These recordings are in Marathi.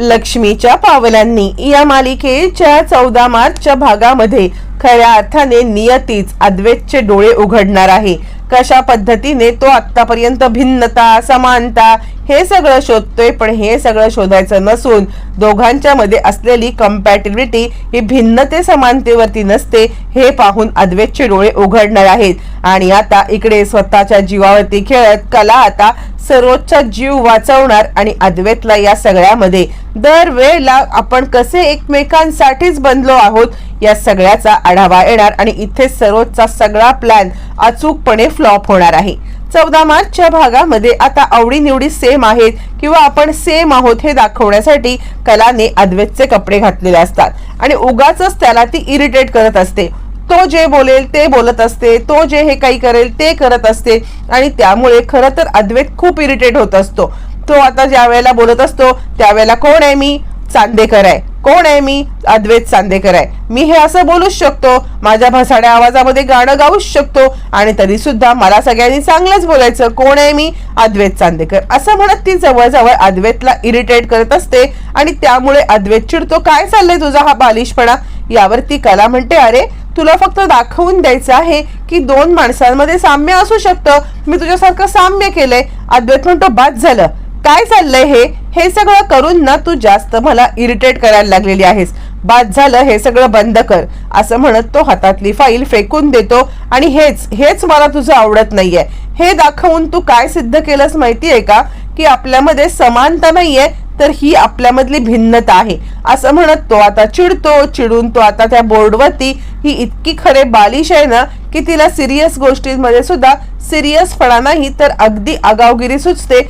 लक्ष्मीच्या पावलांनी या मालिकेच्या चौदा मार्चच्या भागामध्ये खऱ्या अर्थाने नियतीच अद्वैतचे डोळे उघडणार आहे. कशा पद्धतीने तो आत्तापर्यंत भिन्नता समानता हे सगळं शोधतोय पण हे सगळं शोधायचं नसून दोघांच्या मध्ये असलेली कम्पॅटिबिलिटी ही भिन्नते समानतेवरती नसते हे पाहून अद्वैतचे डोळे उघडणार आहेत. आणि आता इकडे स्वतःच्या जीवावरती खेळत कला आता सर्वोच्च जीव वाचवणार आणि अद्वैतला या सगळ्यामध्ये दरवेळेला आपण कसे एकमेकांसाठीच बनलो आहोत या सगळ्याचा आढावा येणार आणि इथे सरोजचा सगळा प्लॅन अचूकपणे फ्लॉप होणार आहे. चौदा मार्चच्या भागामध्ये आता आवडीनिवडी सेम आहेत किंवा आपण सेम आहोत हे दाखवण्यासाठी कलाने अद्वैतचे कपडे घातलेले असतात आणि उगाच त्याला ती इरिटेट करत असते. तो जे बोलेल ते बोलत असते तो जे हे काही करेल ते करत असते आणि त्यामुळे खरं तर अद्वैत खूप इरिटेट होत असतो. तो आता ज्या वेळेला बोलत असतो त्यावेळेला कोण आहे मी? चांदेकर आहे. कोण आहे मी? अद्वैत चांदेकर आहे. मी हे असं बोलूच शकतो माझ्या भसाड्या आवाजामध्ये गाणं गाऊच शकतो आणि तरी सुद्धा मला सगळ्यांनी चांगलंच बोलायचं. कोण आहे मी? अद्वैत चांदेकर. असं म्हणत ती जवळजवळ अद्वैतला इरिटेट करत असते आणि त्यामुळे अद्वैत चिडतो काय चाललंय तुझा हा बालिशपणा? यावरती कला म्हणते अरे तुला फक्त दाखवून द्यायचं आहे की दोन माणसांमध्ये साम्य असू शकतं. मी तुझ्यासारखं साम्य केलंय. अद्वैत म्हणतो बाद झालं. काय चाललंय हे? हे सगळं करून ना तू जास्त मला इरिटेट करायला लागलेली आहेस. बाद झालं हे सगळं बंद कर. असं म्हणत तो हातातली फाईल फेकून देतो आणि हेच हेच मला तुझं आवडत नाहीये. हे दाखवून तू काय सिद्ध केलंस माहितीये का? की आपल्यामध्ये समानता नाहीये तर ही आपल्यामधली भिन्नता आहे. असं म्हणत तो आता चिडतो चिडून तो आता त्या बोर्डवरती ही इतकी खरे बालिश आहे ना की तिला सिरियस गोष्टींमध्ये सुद्धा सिरियसपणा नाही तर अगदी आगावगिरी सुचते.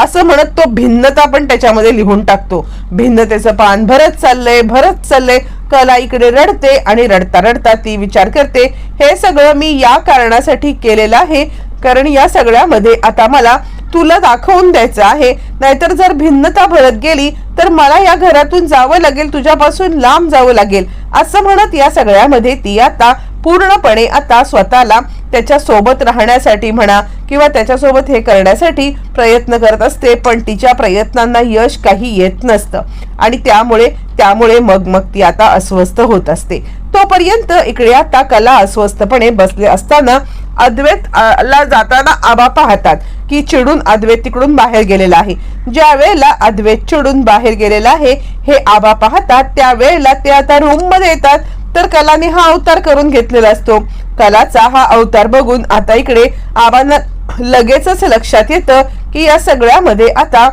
असं म्हणत तो भिन्नता पण त्याच्यामध्ये लिहून टाकतो. भिन्नतेचं पान भरत चाललंय भरत चाललंय. कला इकडे रडते आणि रडता रडता ती विचार करते हे सगळं मी या कारणासाठी केलेलं आहे. कारण या सगळ्यामध्ये आता मला तुला दाखवून द्यायचं आहे. नाहीतर जर भिन्नता भरत गेली तर मला या घरातून जावं लागेल तुझ्यापासून लांब जावं लागेल. असं म्हणत या सगळ्यामध्ये ती आता पूर्णपणे आता स्वतःला त्याच्या सोबत राहण्यासाठी म्हणा किंवा त्याच्यासोबत हे करण्यासाठी प्रयत्न करत असते पण तिच्या प्रयत्नांना यश काही येत नसतं. आणि त्यामुळे त्यामुळे मग मग ती आता अस्वस्थ होत असते. तोपर्यंत इकडे आता कला अस्वस्थपणे बसले असताना अद्वैत ला जाताना आबा पाहतात की चिडून अद्वैत तिकडून बाहेर गेलेला आहे. ज्या वेळेला अद्वैत चिडून बाहेर गेलेला आहे हे आबा पाहतात त्या वेळेला ते आता रूममध्ये येतात. तर कलाने हा अवतार करून घेतलेला असतो. कलाचा हा अवतार बघून आता इकडे आबांना लगेचच लक्षात येतं की या सगळ्यामध्ये आता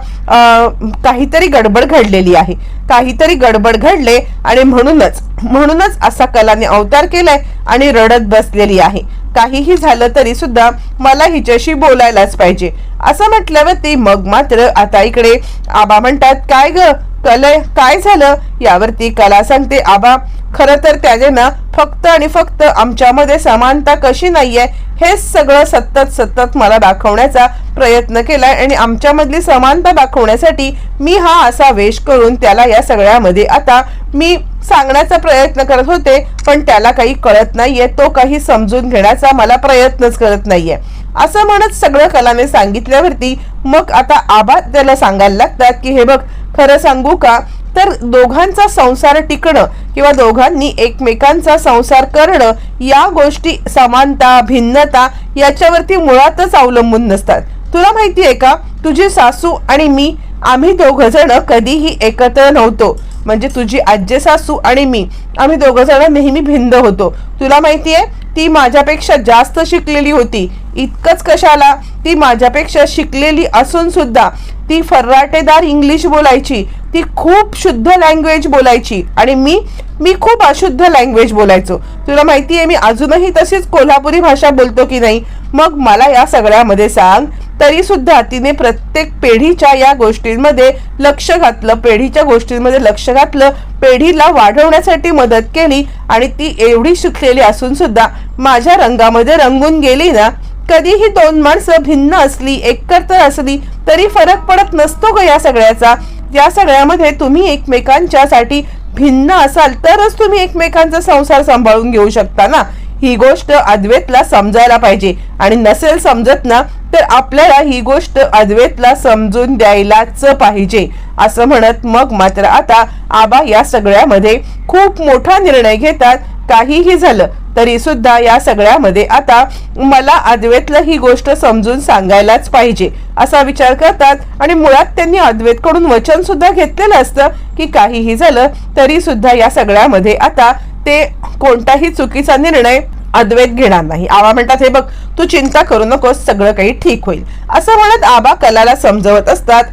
काहीतरी गडबड घडलेली आहे. काहीतरी गडबड घडले आणि म्हणूनच म्हणूनच असा कलाने अवतार केलाय आणि रडत बसलेली आहे. काहीही झालं तरी सुद्धा मला हिच्याशी बोलायलाच पाहिजे. असं म्हटल्यावरती मग मात्र आता इकडे आबा म्हणतात काय ग? कलय काय झालं यावरती कला सांगते आबा. खरं तर त्याने ना फक्त आणि फक्त आमच्यामध्ये समानता कशी नाहीये हे सगळं सतत सतत मला दाखवण्याचा प्रयत्न केलाय आणि आमच्यामधली समानता दाखवण्यासाठी मी हा असा वेश करून त्याला या सगळ्यामध्ये आता मी सांगण्याचा प्रयत्न करत होते पण त्याला काही कळत नाहीये तो काही समजून घेण्याचा मला प्रयत्नच करत नाहीये. असं म्हणत सगळं कलाने सांगितल्यावरती मग आता आबा त्याला सांगायला लागतात की हे बघ खरं सांगू का? तर दोघांचा संसार टिकणं किंवा दोघांनी एकमेकांचा संसार करणं या गोष्टी समानता भिन्नता याच्यावरती मुळातच अवलंबून नसतात. तुला माहिती आहे का? तुझी सासू आणि मी आम्ही दोघ जण कधीही एकत्र नव्हतो. म्हणजे तुझी आजी सासू आणि मी आम्ही दोघ जण नेहमी भिन्न होतो. तुला माहिती आहे ती माझ्यापेक्षा जास्त शिकलेली होती. इतकंच कशाला? ती माझ्यापेक्षा शिकलेली असून सुद्धा ती फर्राटेदार इंग्लिश बोलायची ती खूप शुद्ध लँग्वेज बोलायची आणि मी मी खूप अशुद्ध लँग्वेज बोलायचो. तुला माहिती आहे मी अजूनही तशीच कोल्हापुरी भाषा बोलतो की नाही? मग मला या सगळ्यामध्ये सांग तरी सुद्धा तिने प्रत्येक पेढीच्या या गोष्टींमध्ये लक्ष घातलं पेढीच्या गोष्टींमध्ये लक्ष घातलं पेढीला वाढवण्यासाठी मदत केली आणि ती एवढी शिकलेली असून सुद्धा माझ्या रंगामध्ये रंगून गेली ना कधीही दोन माणसं भिन्न असली एकत्र असली तरी फरक पडत नसतो ग या सगळ्याचा. या सगळ्यामध्ये तुम्ही एकमेकांच्यासाठी भिन्न असाल तरच तुम्ही एकमेकांचा संसार सांभाळून घेऊ शकता ना. ही गोष्ट अद्वैतला समजायला पाहिजे. आणि नसेल समजत ना तर आपल्याला ही गोष्ट अद्वैतला समजून द्यायलाच पाहिजे असं म्हणत मग मात्र आता आबा या सगळ्यामध्ये खूप मोठा निर्णय घेतात. काहीही झालं तरी सुद्धा या सगळ्यामध्ये आता मला अद्वैतला ही गोष्ट समजून सांगायलाच पाहिजे असा विचार करतात. आणि मुळात त्यांनी अद्वैतकडून वचन सुद्धा घेतलेलं असतं की काहीही झालं तरी सुद्धा या सगळ्यामध्ये आता ते कोणताही चुकीचा निर्णय अद्वैत घेणार नाही. आबा म्हणतात हे बघ तू चिंता करू नकोस सगळं काही ठीक होईल. असं म्हणत आबा कलाला समजवत असतात.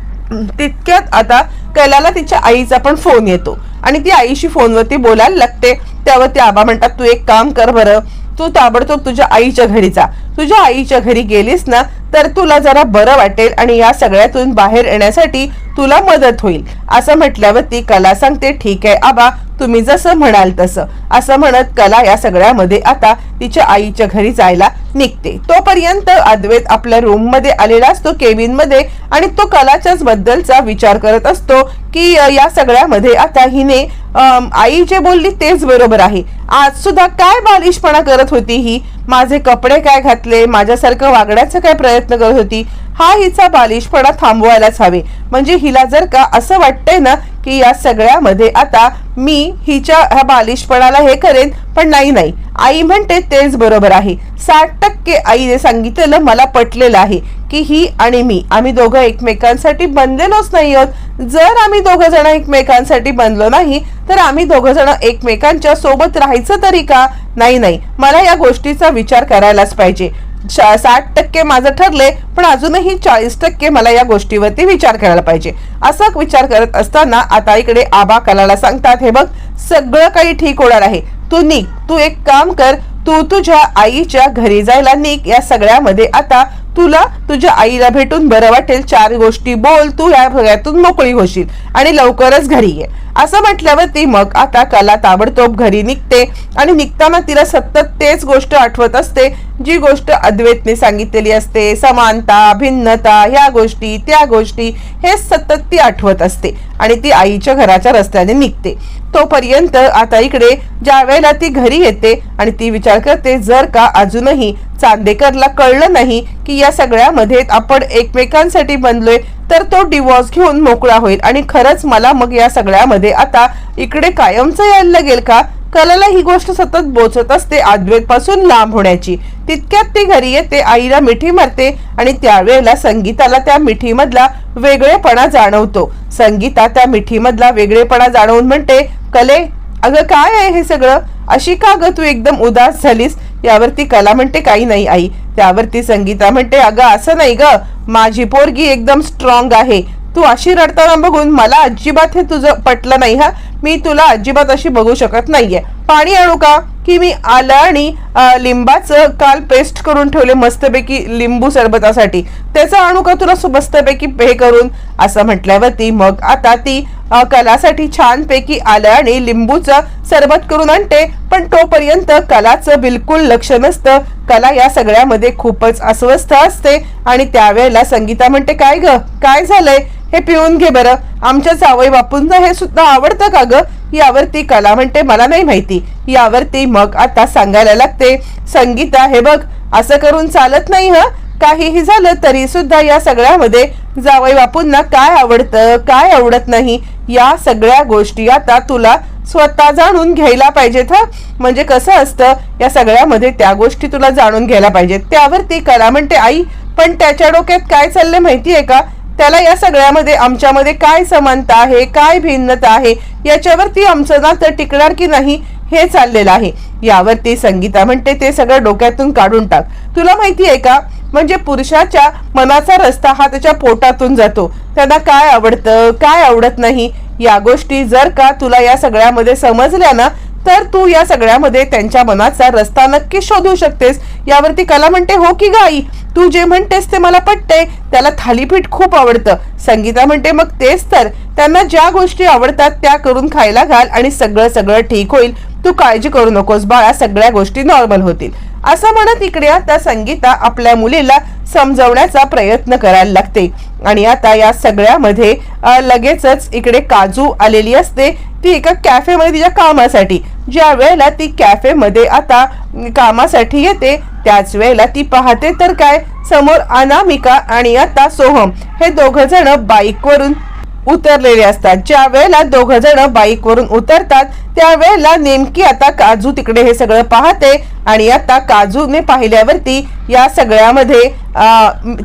तितक्यात आता कैलाला तिच्या आईचा पण फोन येतो. आणि ती आईशी फोनवरती बोलायला लागते. त्यावरती आबा म्हणतात तू एक काम कर बरं. तू ताबडतोब तुझ्या आईच्या घरी जा. तुझ्या आईच्या घरी गेलीस ना तर तुला जरा बरं वाटेल आणि या सगळ्यातून बाहेर येण्यासाठी तुला मदत होईल. असं म्हटल्यावर ती कला सांगते ठीक आहे आबा तुम्ही जसं म्हणाल तसं. असं म्हणत कला या सगळ्यामध्ये आता तिच्या आईच्या घरी जायला निघते. तोपर्यंत अद्वैत आपल्या रूममध्ये आलेला असतो केबिनमध्ये आणि तो कलाच्याच बद्दलचा विचार करत असतो की या सगळ्यामध्ये आता हिने आई जे बोलली तेच बरोबर आहे. आज सुद्धा काय बालिशपणा करत होती ही? माझे कपडे काय घातले? माझ्यासारखं वागण्याचा काय प्रयत्न करत होती. हा हिचा बालिशपणा थांबवायलाच हवे. म्हणजे हिला जर का असं वाटतंय ना की या सगळ्यामध्ये आता मी हिच्या ह्या बालिशपणाला हे करेन पण नाही नाही. आई म्हणते तेच बरोबर आहे. साठ टक्के आईने सांगितलेलं मला पटलेलं आहे की ही आणि मी आम्ही दोघं एकमेकांसाठी बनलेलोच नाही आहोत. जर आम्ही दोघं जण एकमेकांसाठी बनलो नाही तर आम्ही दोघं जण एकमेकांच्या सोबत राहायचं तरी का? नाही नाही. मला या गोष्टीचा विचार करायलाच पाहिजे. साठ टक्के माझं ठरले पण अजूनही चाळीस टक्के मला या गोष्टीवरती विचार करायला पाहिजे. असा विचार करत असताना आता इकडे आबा कलाला सांगतात हे बघ सगळं काही ठीक होणार आहे. तू निघ तू एक काम कर तू तुझ्या आईच्या घरी जायला निघ. या सगळ्यामध्ये आता तुला तुझ्या आईला भेटून बरं वाटेल चार गोष्टी बोल तू या सगळ्यातून मोकळी होशील आणि लवकरच घरी ये. असं म्हटल्यावर ती मग आता कला ताबडतोब घरी निघते आणि निघताना तिला सतत तेच गोष्ट आठवत असते जी गोष्ट अद्वैतने सांगितलेली असते. समानता भिन्नता ह्या गोष्टी त्या गोष्टी हे सतत ती आठवत असते आणि ती आईच्या घराच्या रस्त्याने निघते. तोपर्यंत आता इकडे ज्या वेळेला ती घरी येते आणि ती विचार करते जर का अजूनही चांदेकरला कळलं नाही की या सगळ्यामध्ये आपण एकमेकांसाठी बनलोय तर तो डिवॉर्स घेऊन मोकळा होईल. आणि खरंच मला मग या सगळ्यामध्ये आता इकडे कायमचं यायला लागेल का? कलाला ही गोष्ट सतत बोचत असते अद्वैत पासून लांब होण्याची. तितक्यात ती घरी येते आईला मिठी मारते आणि त्यावेळेला संगीताला त्या मिठीमधला वेगळेपणा जाणवतो. संगीता त्या मिठीमधला वेगळेपणा जाणवून म्हणते कले अगं काय आहे हे सगळं? अशी का ग तू एकदम उदास झालीस? यावरती कला म्हणते काही नाही आई. त्यावरती संगीता म्हणते अगं असं नाही ग. माझी पोरगी एकदम स्ट्रॉंग आहे. तू अशी रडताना बघून मला अजिबात हे तुझं पटलं नाही हा? मी तुला अजिबात अशी बघू शकत नाहीये. पाणी आणू का? की मी आलं आणि लिंबाचं काल पेस्ट करून ठेवले मस्तपैकी लिंबू सरबतासाठी. त्याचं अणू का तुला सु- मस्तपैकी पे करून? असं म्हटल्यावरती मग आता ती कलासाठी छानपैकी आलं आणि लिंबूचं सरबत करून आणते. पण तोपर्यंत कलाचं बिलकुल लक्ष नसतं. कला या सगळ्यामध्ये खूपच अस्वस्थ असते. आणि त्यावेळेला संगीता म्हणते काय ग? काय झालंय? हे पिऊन घे बरं. आमच्या जावई बापूंना हे सुद्धा आवडतं का ग? यावरती कला म्हणते मला नाही माहिती. यावरती मग आता सांगायला लागते संगीता हे बघ असं करून चालत नाही ह. काहीही झालं तरी सुद्धा या सगळ्यामध्ये जावई बापूंना काय आवडतं काय आवडत नाही या सगळ्या गोष्टी आता तुला स्वतः जाणून घ्यायला पाहिजेत हा. म्हणजे कसं असतं या सगळ्यामध्ये त्या गोष्टी तुला जाणून घ्यायला पाहिजेत. त्यावरती कला म्हणते आई पण त्याच्या डोक्यात काय चाललंय माहितीये का? त्याला या सगळ्यामध्ये आमच्यामध्ये काय समानता आहे काय भिन्नता आहे? याच्यावरती आमचं नातं टिकणार की नाही? हे चाललेलं आहे. यावरती संगीता म्हणते ते सगळं डोक्यातून काढून टाक. तुला माहिती आहे का? म्हणजे पुरुषाच्या मनाचा रस्ता हा त्याच्या पोटातून जातो. त्यांना काय आवडतं काय आवडत नाही? या गोष्टी जर का तुला या सगळ्यामध्ये समजल्या ना तर तू या सगळ्यामध्ये त्यांच्या मनाचा रस्ता नक्की शोधू शकतेस. यावरती कला म्हणते हो की गाई? तू जे म्हणतेस ते मला पटते त्याला थालीपीठ खूप आवडतं. संगीता म्हणते मग तेच तर. त्यांना ज्या गोष्टी आवडतात त्या करून खायला घाल आणि सगळं सगळं ठीक होईल. तू काळजी करू नकोस बाळा सगळ्या गोष्टी नॉर्मल होतील. असं म्हणत इकडे आता संगीता आपल्या मुलीला समजवण्याचा प्रयत्न करायला लागते. आणि आता या सगळ्यामध्ये लगेचच इकडे काजू आलेली असते. ती एका कॅफेमध्ये तिच्या कामासाठी. ज्या वेळेला ती कॅफेमध्ये आता कामासाठी येते त्याच वेळेला ती पाहते तर काय? समोर अनामिका आणि आता सोहम. हे दोघ जण बाईकवरून उतरलेले असतात. ज्या वेळेला दोघ जण बाईक वरून उतरतात त्यावेळेला नेमकी आता काजू तिकडे हे सगळं पाहते आणि आता काजूने पाहिल्यावरती या सगळ्यामध्ये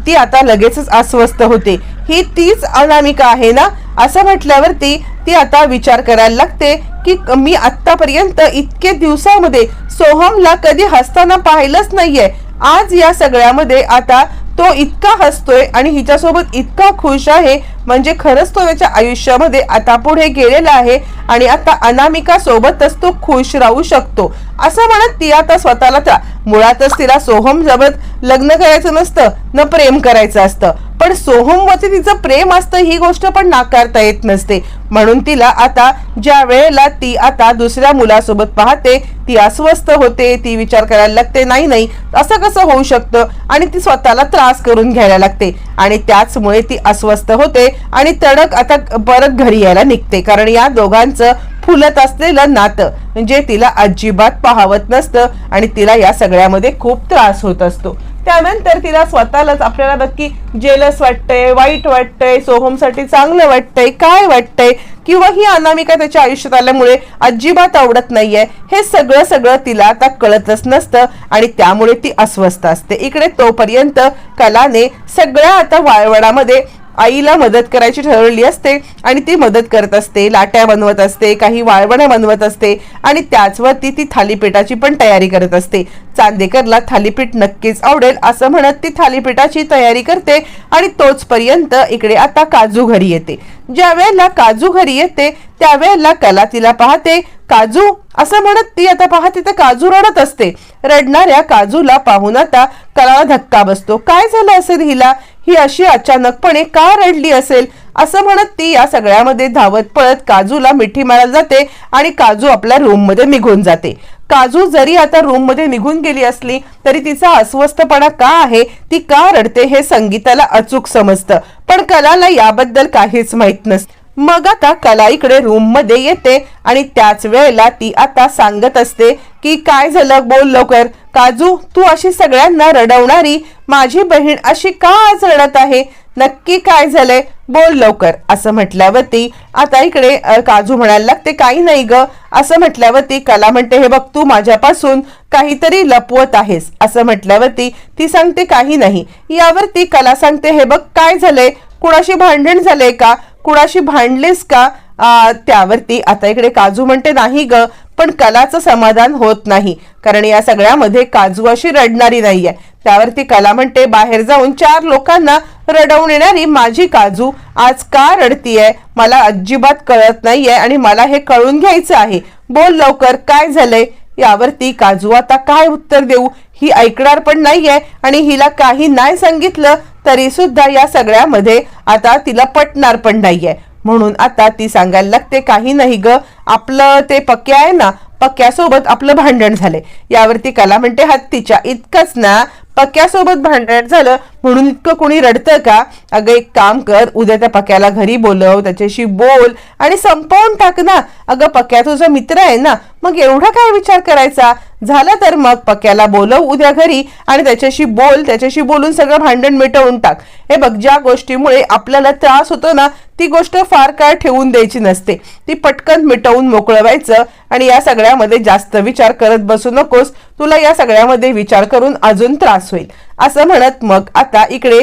ती आता लगेचच अस्वस्थ होते. ही तीच अनामिका आहे ना? असं म्हटल्यावरती ती आता विचार करायला लागते की मी आतापर्यंत इतके दिवसामध्ये सोहमला कधी हसताना पाहिलंच नाहीये. आज या सगळ्यामध्ये आता तो इतका हसतोय आणि हिच्यासोबत इतका खुश आहे म्हणजे खरंच तो त्याच्या आयुष्यामध्ये आता पुढे गेलेला आहे आणि आता अनामिका सोबतच तो खुश राहू शकतो. असं म्हणत ती आता स्वतःला त्या मुळातच तिला सोहम जबत लग्न करायचं नसतं न प्रेम करायचं असतं. पण सोहमवरती तिचं प्रेम असतं ही गोष्ट पण नाकारता येत नसते. म्हणून तिला आता ज्या वेळेला ती आता दुसऱ्या मुलासोबत पाहते ती अस्वस्थ होते ती विचार करायला लागते नाही नाही असं कसं होऊ शकतं? आणि ती स्वतःला त्रास करून घ्यायला लागते. आणि त्याचमुळे ती अस्वस्थ होते आणि तडक आता परत घरी यायला निघते. कारण या दोघांचं फुलत असलेलं नातं म्हणजे तिला अजिबात पाहावत नसतं आणि तिला या सगळ्यामध्ये खूप त्रास होत असतो. त्यानंतर तिला स्वतःलाच आपल्याला नक्की जेलस वाटतंय वाईट वाटतंय सोहमसाठी चांगलं वाटतंय काय वाटतंय किंवा ही अनामिका त्याच्या आयुष्यात आल्यामुळे अजिबात आवडत नाहीये. हे सगळं सगळं तिला आता कळतच नसतं आणि त्यामुळे ती अस्वस्थ असते. इकडे तोपर्यंत कलाने सगळ्या आता वाळवणामध्ये आईला मदत करायची ठरवली असते आणि ती मदत करत असते लाट्या बनवत असते काही वाळवण्या बनवत असते आणि त्याचवरती ती थालीपीठाची पण तयारी करत असते. चांदेकरला थालीपीठ नक्कीच आवडेल असं म्हणत ती थालीपीठाची तयारी करते आणि तोचपर्यंत इकडे आता काजू घरी येते. ज्या वेळेला काजू घरी येते त्यावेळेला कला तिला पाहते. काजू? असं म्हणत ती आता पाहते तर काजू रडत असते. रडणाऱ्या काजूला पाहून आता कलाला धक्का बसतो. काय झालं असेल हिला? ही अशी अचानकपणे का रडली असेल? असं म्हणत ती या सगळ्यामध्ये धावत पळत काजूला मिठी मारायला जाते आणि काजू आपल्या रूममध्ये निघून जाते. काजू जरी आता रूममध्ये निघून गेली असली तरी तिचा अस्वस्थपणा का आहे? ती का रडते हे संगीताला अचूक समजतं. पण कलाला याबद्दल काहीच माहीत नसतं. मग आता कला इकडे रूममध्ये येते आणि त्याच वेळेला ती आता सांगत असते की काय झालं बोल लवकर. काजू तू अशी सगळ्यांना रडवणारी माझी बहीण अशी का आज रडत आहे? नक्की काय झालंय? बोल लवकर असं म्हटल्यावरती आता इकडे काजू म्हणायला लागते काही नाही ग. असं म्हटल्यावरती कला म्हणते हे बघ तू माझ्यापासून काहीतरी लपवत आहेस. असं म्हटल्यावरती ती सांगते काही नाही. यावरती कला सांगते हे बघ काय झालंय? कुणाशी भांडण झालंय का? कुणाशी भांडलीस का? आ, त्यावरती. आता इकडे काजू म्हणते नाही ग पण कलाचं समाधान होत नाही. कारण या सगळ्यामध्ये काजू अशी रडणारी नाहीये. त्यावरती कला म्हणते बाहेर जाऊन चार लोकांना रडवून येणारी माझी काजू आज का रडतीये? मला अजिबात कळत नाहीये आणि मला हे कळून घ्यायचं आहे. बोल लवकर काय झालंय? यावरती काजू आता काय उत्तर देऊ? ही ऐकणार पण नाहीये आणि हिला काही नाही सांगितलं तरी सुद्धा या सगळ्यामध्ये आता तिला पटणार पण नाहीये. म्हणून आता ती सांगायला लागते काही नाही ग आपलं ते पक्या आहे ना पक्यासोबत आपलं भांडण झालंय. यावरती कला म्हणते हत्तीच्या इतकंच ना पक्यासोबत भांडण झालं म्हणून इतकं कोणी रडतं का? अगं एक काम कर उद्या त्या पक्याला घरी बोलव त्याच्याशी बोल आणि संपवून टाक ना. अगं पक्या तुझा मित्र आहे ना मग एवढा काय विचार करायचा? झालं तर मग पक्याला बोलव उद्या घरी आणि त्याच्याशी बोल त्याच्याशी बोलून सगळं भांडण मिटवून टाक. हे बघ ज्या गोष्टीमुळे आपल्याला त्रास होतो ना ती गोष्ट फार काळ ठेवून द्यायची नसते. ती पटकन मिटवून मोकळवायचं आणि या सगळ्यामध्ये जास्त विचार करत बसू नकोस. तुला या सगळ्यामध्ये विचार करून अजून त्रास होईल. असं म्हणत मग आता इकडे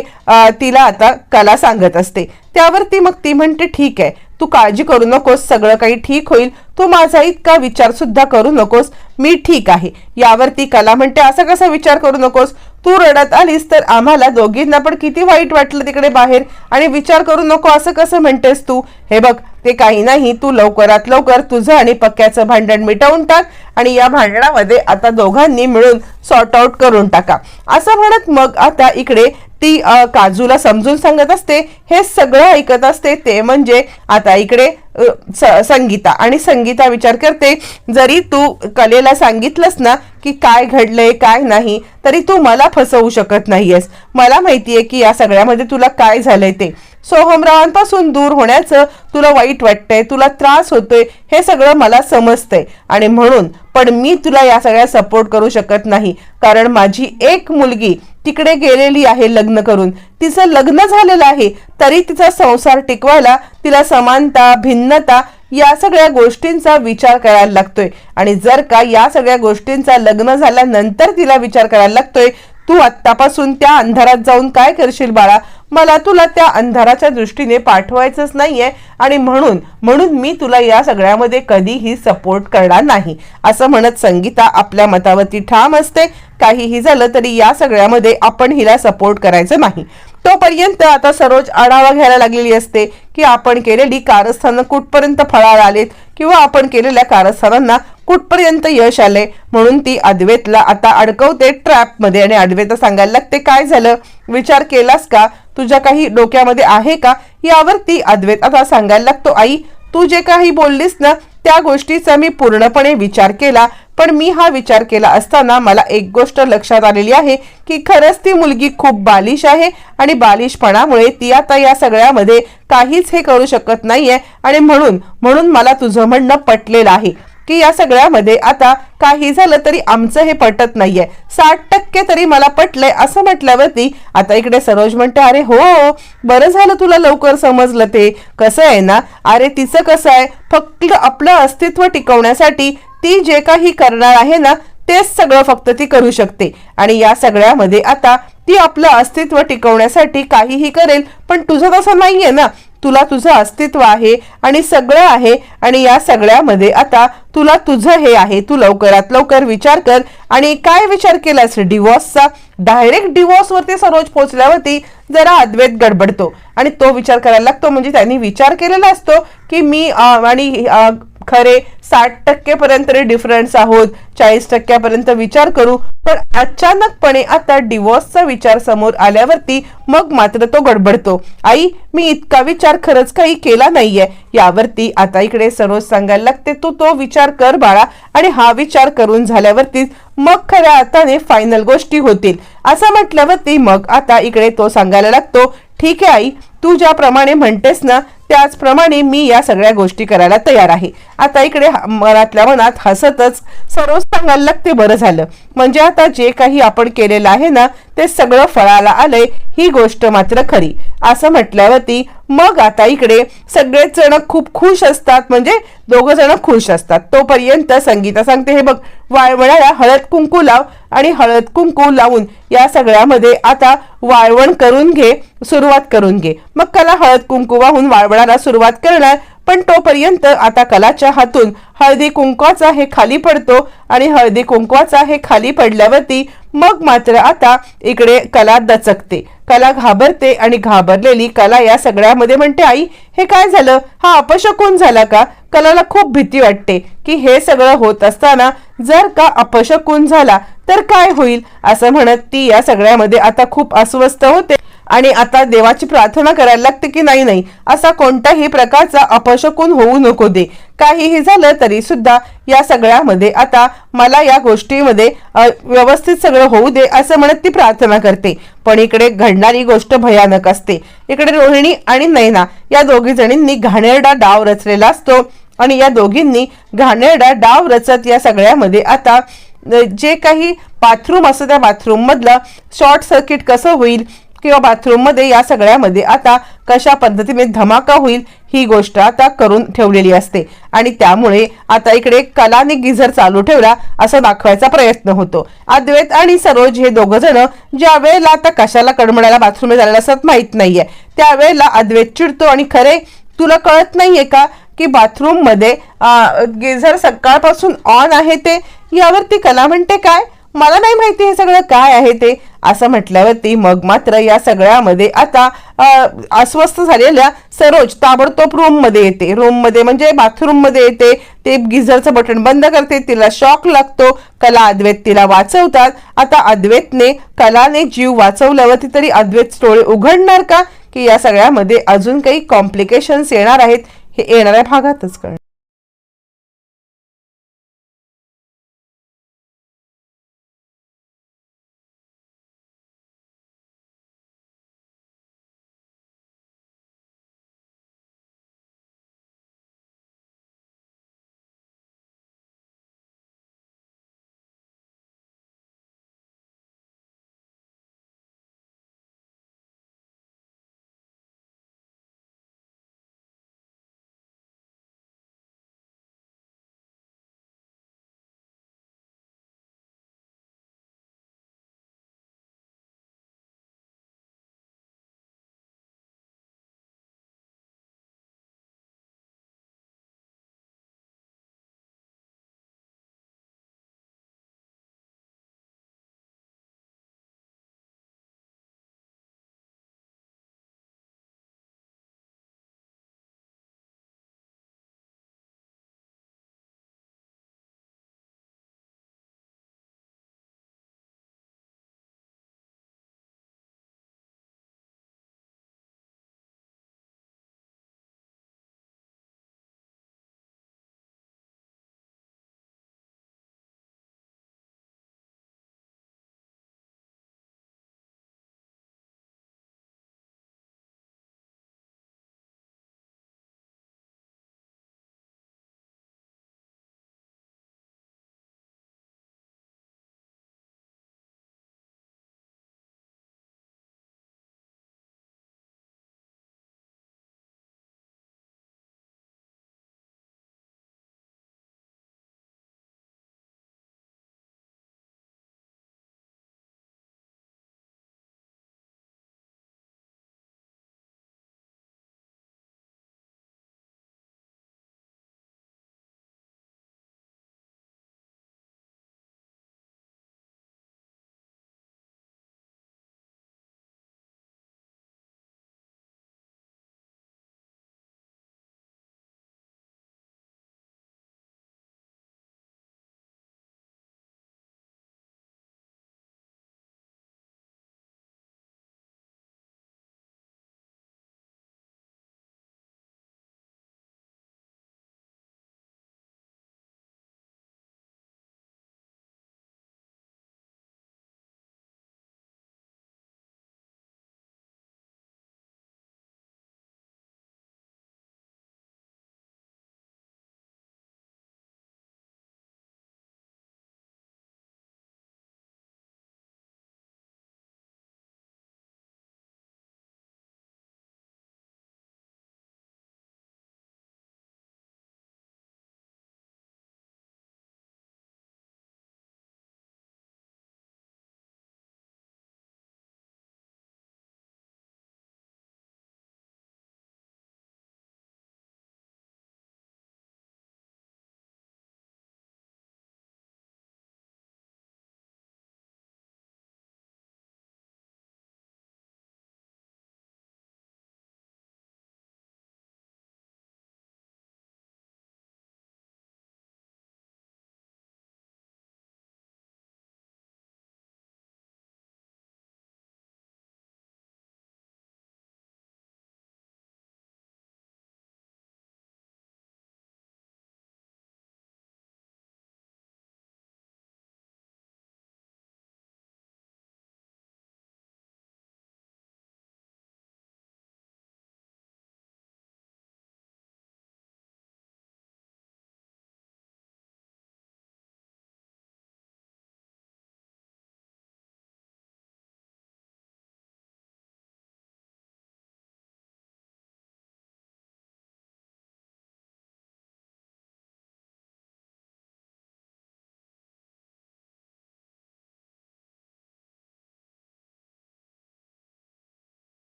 तिला आता कला सांगत असते. त्यावर ती मग ती म्हणते ठीक आहे. तू काळजी करू नकोस सगळं काही ठीक होईल. तू माझा इतका विचार सुद्धा करू नकोस. मी ठीक आहे. यावरती कला म्हणते असा कसा विचार करू नकोस? तू रडत आलीस तर आम्हाला दोघींना पण किती वाईट वाटलं तिकडे बाहेर. आणि विचार करू नको असं कसं म्हणतेस तू? हे बघ ते काही नाही. तू लवकरात लवकर तुझं आणि पक्क्याचं भांडण मिटवून टाक आणि या भांडणामध्ये आता दोघांनी मिळून सॉर्ट आउट करून टाका. असं म्हणत मग आता इकडे ती काजूला समजून सांगत असते हे सगळं ऐकत असते ते म्हणजे आता इकडे स- संगीता. आणि संगीता विचार करते जरी तू कलेला सांगितलंस ना की काय घडलंय काय नाही तरी तू मला फसवू शकत नाहीयेस. मला माहितीये की या सगळ्यामध्ये तुला काय झालंय ते. सोहमरावांपासून दूर होण्याचं तुला वाईट वाटतंय तुला त्रास होतोय हे सगळं मला समजतंय. आणि म्हणून पण मी तुला या सगळ्या सपोर्ट करू शकत नाही. कारण माझी एक मुलगी तिकडे गेलेली आहे लग्न करून. तिचं लग्न झालेलं आहे तरी तिचा संसार टिकवायला तिला समानता भिन्नता या सगळ्या गोष्टींचा विचार करायला लागतोय. आणि जर का या सगळ्या गोष्टींचा लग्न झाल्यानंतर तिला विचार करायला लागतोय तू आत्तापासून त्या अंधारात जाऊन काय करशील बाळा? मला तुला त्या अंधाराच्या दृष्टीने पाठवायचंच नाहीये आणि म्हणून म्हणून मी तुला या सगळ्यामध्ये कधीही सपोर्ट करणार नाही असं म्हणत संगीता आपल्या मतावरती ठाम असते. काहीही झालं तरी या सगळ्यामध्ये आपण हिला सपोर्ट करायचं नाही. तोपर्यंत आता सरोज आढावा घ्यायला लागलेली असते की आपण केलेली कारस्थानं कुठपर्यंत फळाला आलेत किंवा आपण केलेल्या कारस्थानांना कुठपर्यंत यश आले म्हणून ती अद्वैतला आता अडकवते ट्रॅपमध्ये आणि अद्वैत सांगायला लागते काय झालं? विचार केलास का? तुझ्या काही डोक्यामध्ये आहे का? यावरती अद्वैत आता सांगायला लागतो आई तू जे काही बोललीस ना त्या गोष्टीचा मी पूर्णपणे विचार केला. पण मी हा विचार केला असताना मला एक गोष्ट लक्षात आलेली आहे की खरंच ती मुलगी खूप बालिश आहे आणि बालिशपणामुळे ती आता या सगळ्यामध्ये काहीच हे करू शकत नाहीये आणि म्हणून म्हणून मला तुझं म्हणणं पटलेलं आहे. की या सगळ्यामध्ये आता काही झालं तरी आमचं हे पटत नाहीये. साठ टक्के तरी मला पटलंय असं म्हटल्यावरती आता इकडे सरोज म्हणते अरे हो बरं झालं तुला लवकर समजलं ते. कसं आहे ना? अरे तिचं कसं आहे? फक्त आपलं अस्तित्व टिकवण्यासाठी ती जे काही करणार आहे ना तेच सगळं फक्त ती करू शकते. आणि या सगळ्यामध्ये आता ती आपलं अस्तित्व टिकवण्यासाठी काहीही करेल पण तुझं तसं नाहीये ना. तुला तुझं अस्तित्व आहे आणि सगळं आहे आणि या सगळ्यामध्ये आता तुला तुझं हे आहे. तू लवकरात लवकर विचार कर आणि काय विचार केलास? डिवॉर्सचा? डायरेक्ट डिवॉर्सवरती सरोज पोहोचल्यावरती जरा अद्वैत गडबडतो आणि तो विचार करायला लागतो. म्हणजे त्यांनी विचार केलेला असतो की मी आणि खरे साठ टक्केपर्यंत डिफरन्स आहोत. चाळीस टक्क्यापर्यंत विचार करू. पण अचानकपणे आता डिवोर्सचा विचार समोर आल्यावरती मग मात्र तो गडबडतो. आई मी इतका विचार खरंच काही केला नाहीये. यावरती आता इकडे सरोज सांगायला लागते तू तो विचार कर बाळा. आणि हा विचार करून झाल्यावरती मग खऱ्या अर्थाने फायनल गोष्टी होतील. असं म्हटल्यावरती मग आता इकडे तो सांगायला लागतो ठीक आहे आई. तू ज्याप्रमाणे म्हणतेस ना त्याचप्रमाणे मी या सगळ्या गोष्टी करायला तयार आहे. आता इकडे मनातल्या मनात हसतच सरोज सांगायला लागते बरं झालं. म्हणजे आता जे काही आपण केलेलं आहे ना ते सगळं फळाला आलंय ही गोष्ट मात्र खरी. असं म्हटल्यावरती मग आता इकडे सगळेच जण खूप खुश असतात. म्हणजे दोघं जण खुश असतात. तोपर्यंत संगीता सांगते हे बघ वाळवणाला हळद कुंकू लाव आणि हळद कुंकू लावून या सगळ्यामध्ये आता वाळवण करून घे सुरुवात करून घे. मग कला हळद कुंकू वाहून वाळवणाला सुरुवात करणार. पण तोपर्यंत आता कलाच्या हातून हळदी कुंकवाचा हे खाली पडतो आणि हळदी कुंकवाचा हे खाली पडल्यावरती मग मात्र आता इकडे कला दचकते. कला घाबरते आणि घाबरलेली कला या सगळ्यामध्ये म्हणते आई हे काय झालं? हा अपशकून झाला का? कलाला खूप भीती वाटते की हे सगळं होत असताना जर का अपशकून झाला तर काय होईल? असं म्हणत ती या सगळ्यामध्ये आता खूप अस्वस्थ होते. आणि आता देवाची प्रार्थना करायला लागते की नाही नाही असा कोणताही प्रकारचा अपशकून होऊ नको दे. काहीही झालं तरी सुद्धा या सगळ्यामध्ये आता मला या गोष्टीमध्ये व्यवस्थित सगळं होऊ दे असं म्हणत ती प्रार्थना करते. पण इकडे घडणारी गोष्ट भयानक असते. इकडे रोहिणी आणि नैना या दोघी जणींनी घाणेरडा डाव रचलेला असतो आणि या दोघींनी घाणेरडा डाव रचत या सगळ्यामध्ये आता जे काही बाथरूम असतं त्या बाथरूम मधलं शॉर्ट सर्किट कसं होईल किंवा बाथरूममध्ये या सगळ्यामध्ये आता कशा पद्धतीने धमाका होईल ही गोष्ट आता करून ठेवलेली असते. आणि त्यामुळे आता इकडे कलाने गिझर चालू ठेवला असं दाखवायचा प्रयत्न होतो. अद्वैत आणि सरोज हे दोघं जण ज्या वेळेला आता कशाला कडमडायला बाथरूमला झालेलं असत माहीत नाहीये त्यावेळेला अद्वैत चिडतो आणि खरे तुला कळत नाहीये का की बाथरूममध्ये गिझर सकाळपासून ऑन आहे ते? यावरती कला म्हणते काय? मला नाही माहिती हे सगळं काय आहे ते. असं म्हटल्यावरती मग मात्र या सगळ्यामध्ये आता अस्वस्थ झालेल्या सरोज ताबडतोब रूममध्ये येते. रूममध्ये म्हणजे बाथरूममध्ये येते. ते गिझरचं बटन बंद करते. तिला शॉक लागतो. कला अद्वैत तिला वाचवतात. आता अद्वैतने कलाने जीव वाचवल्यावरती तरी अद्वैत डोळे उघडणार का? की या सगळ्यामध्ये अजून काही कॉम्प्लिकेशन्स येणार आहेत हे येणाऱ्या भागातच कळणार.